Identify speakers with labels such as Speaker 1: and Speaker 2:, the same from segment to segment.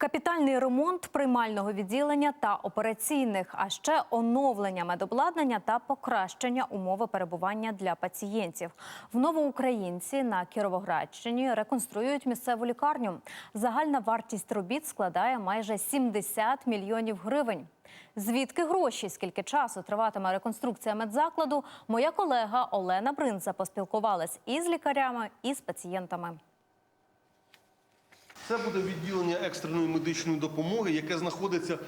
Speaker 1: Капітальний ремонт приймального відділення та операційних, а ще оновлення медобладнання та покращення умови перебування для пацієнтів. В Новоукраїнці на Кіровоградщині реконструюють місцеву лікарню. Загальна вартість робіт складає майже 70 мільйонів гривень. Звідки гроші, скільки часу триватиме реконструкція медзакладу? Моя колега Олена Бринза поспілкувалась і з лікарями, і з пацієнтами.
Speaker 2: Це буде відділення екстреної медичної допомоги, яке знаходиться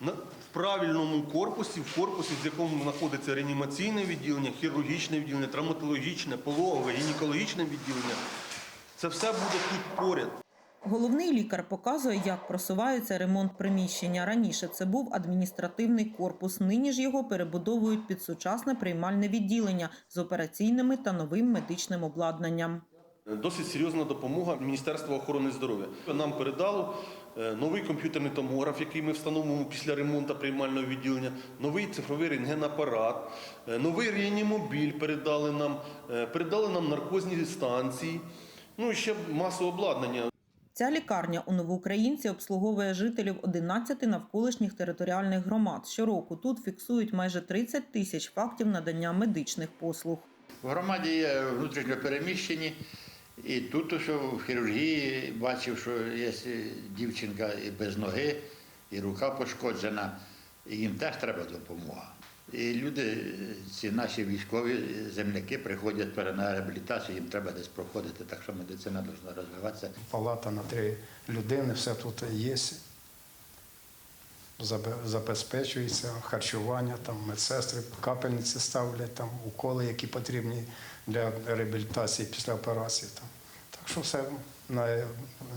Speaker 2: на, в правильному корпусі, в корпусі, в якому знаходиться реанімаційне відділення, хірургічне відділення, травматологічне, пологове, гінекологічне відділення. Це все буде тут поряд.
Speaker 3: Головний лікар показує, як просувається ремонт приміщення. Раніше це був адміністративний корпус. Нині ж його перебудовують під сучасне приймальне відділення з операційними та новим медичним обладнанням.
Speaker 2: Досить серйозна допомога Міністерства охорони здоров'я. Нам передало е, новий комп'ютерний томограф, який ми встановимо після ремонту приймального відділення, новий цифровий рентгенапарат, е, новий реанімобіль передали нам, е, передали нам наркозні станції, ну і ще масу обладнання.
Speaker 3: Ця лікарня у Новоукраїнці обслуговує жителів 11 навколишніх територіальних громад. Щороку тут фіксують майже 30 тисяч фактів надання медичних послуг.
Speaker 4: В громаді є внутрішньо переміщені, і тут що в хірургії бачив, що є дівчинка і без ноги, і рука пошкоджена, і їм теж треба допомога. І люди, ці наші військові земляки приходять на реабілітацію, їм треба десь проходити, так що медицина повинна розвиватися.
Speaker 5: Палата на три людини, все тут є. Забе- Забезпечується харчування, там медсестри, капельниці ставлять, там уколи, які потрібні для реабілітації після операції. Там. Так що все на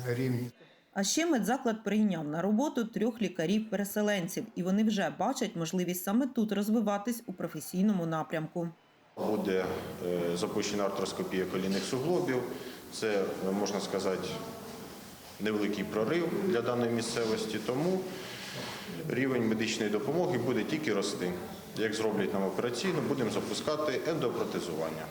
Speaker 5: рівні.
Speaker 3: А ще медзаклад прийняв на роботу трьох лікарів-переселенців, і вони вже бачать можливість саме тут розвиватись у професійному напрямку.
Speaker 6: Буде е, запущена артроскопія колінних суглобів. Це, е, можна сказати, невеликий прорив для даної місцевості, тому рівень медичної допомоги буде тільки рости. Як зроблять нам операційну, будемо запускати ендопротезування.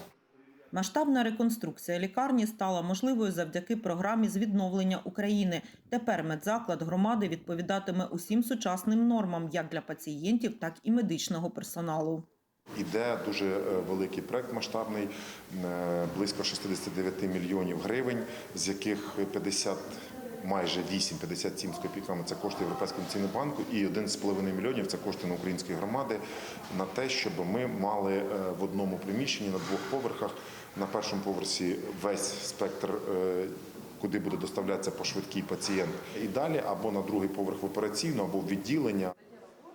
Speaker 3: Масштабна реконструкція лікарні стала можливою завдяки програмі з відновлення України. Тепер медзаклад громади відповідатиме усім сучасним нормам як для пацієнтів, так і медичного персоналу.
Speaker 7: Іде дуже е, великий проект масштабний, е, близько 69 мільйонів гривень, з яких 50 Майже 8, 57 з копійками це кошти Європейського інвестиційного банку і 1,5 мільйонів це кошти на української громади на те, щоб ми мали е, в одному приміщенні на двох поверхах. На першому поверсі весь спектр, е, куди буде доставлятися по швидкій пацієнт, і далі або на другий поверх в операційну, або в відділення.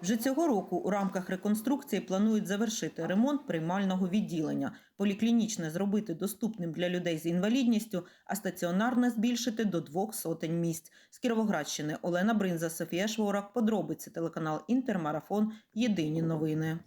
Speaker 3: Вже цього року у рамках реконструкції планують завершити ремонт приймального відділення, поліклінічне зробити доступним для людей з інвалідністю, а стаціонарне збільшити до двох сотень місць. З Кіровоградщини Олена Бринза, Софія Шворак. Подробиці телеканал Інтермарафон. Єдині новини.